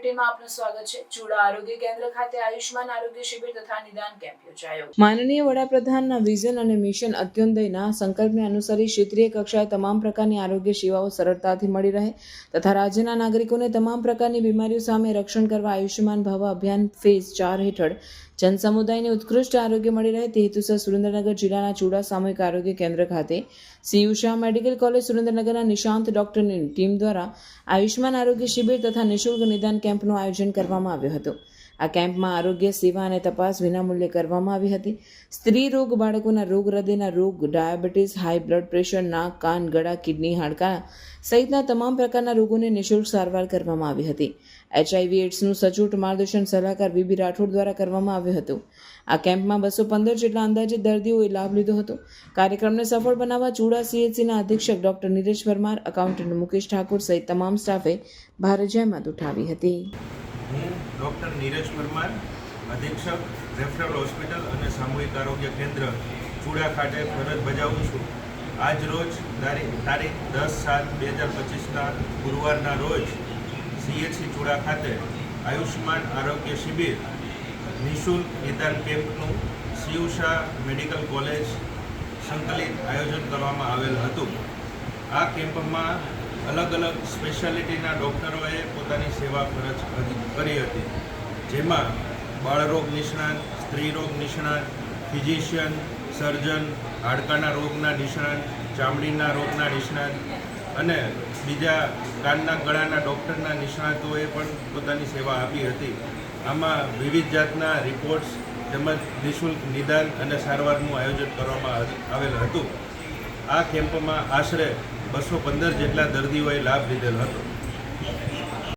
બુલેટિનમાં આપનું સ્વાગત છે. માનનીય વડાપ્રધાનના વિઝન અને મિશન અત્યોદયના સંકલ્પને અનુસરી ક્ષેત્રીય કક્ષાએ તમામ પ્રકારની આરોગ્ય સેવાઓ સરળતાથી મળી રહે તથા રાજ્યના નાગરિકોને તમામ પ્રકારની બીમારીઓ સામે રક્ષણ કરવા આયુષ્યમાન ભાવ અભિયાન ફેઝ ચાર હેઠળ જનસમુદાયને ઉત્કૃષ્ટ આરોગ્ય મળી રહે તે હેતુસર સુરેન્દ્રનગર જિલ્લાના ચૂડા સામૂહિક આરોગ્ય કેન્દ્ર ખાતે સીયુ શાહ મેડિકલ કોલેજ સુરેન્દ્રનગરના નિશાંત ડોક્ટરની ટીમ દ્વારા આયુષ્માન આરોગ્ય શિબિર તથા નિઃશુલ્ક નિદાન કેમ્પનું આયોજન કરવામાં આવ્યું હતું. આ કેમ્પમાં આરોગ્ય, સેવા અને તપાસ વિનામૂલ્યે કરવામાં આવી હતી. સ્ત્રી રોગ, બાળકોના રોગ, હૃદયના રોગ, ડાયાબિટીસ, હાઈ બ્લડ પ્રેશર, નાક, કાન, ગળા, કિડની, હાડકાં સહિતના તમામ પ્રકારના રોગોને નિઃશુલ્ક સારવાર કરવામાં આવી હતી. એચઆઈવી એડ્સનું સચોટ માર્ગદર્શન સલાહકાર વીબી રાઠોડ દ્વારા કરવામાં આવ્યું હતું. આ કેમ્પમાં બસો પંદર જેટલા અંદાજિત દર્દીઓએ લાભ લીધો હતો. કાર્યક્રમને સફળ બનાવવા ચૂડા સીએચસીના અધિક્ષક ડોક્ટર નીરેશ પરમાર, એકાઉન્ટન્ટ મુકેશ ઠાકોર સહિત તમામ સ્ટાફે ભારે જહેમત ઉઠાવી હતી. હું ડૉક્ટર નીરજ પરમાર, અધિક્ષક રેફરલ હોસ્પિટલ અને સામૂહિક આરોગ્ય કેન્દ્ર ચૂડા ખાતે ફરજ બજાવું છું. આજ રોજ તારીખ દસ સાત બે હજાર પચીસના ગુરુવારના રોજ સીએચસી ચૂડા ખાતે આયુષ્યમાન આરોગ્ય શિબિર નિઃશુલ્ક નિદાન કેમ્પનું શિવશા મેડિકલ કોલેજ સંકલિત આયોજન કરવામાં આવેલ હતું. આ કેમ્પમાં અલગ અલગ સ્પેશિયાલિટીના ડૉક્ટરોએ પોતાની સેવા ફરજ કરી હતી. જેમાં બાળરોગ નિષ્ણાત સ્ત્રીરોગ નિષ્ણાંત ફિઝિશિયન સર્જન હાડકાના રોગના નિષ્ણાત, ચામડીના રોગના નિષ્ણાંત અને બીજા કાનના ગળાના ડૉક્ટરના નિષ્ણાતોએ પણ પોતાની સેવા આપી હતી. આમાં વિવિધ જાતના રિપોર્ટ્સ તેમજ નિઃશુલ્ક નિદાન અને સારવારનું આયોજન કરવામાં આવેલ હતું. આ કેમ્પમાં આશરે બસો પંદર જેટલા દર્દીઓએ લાભ લીધેલ હતો.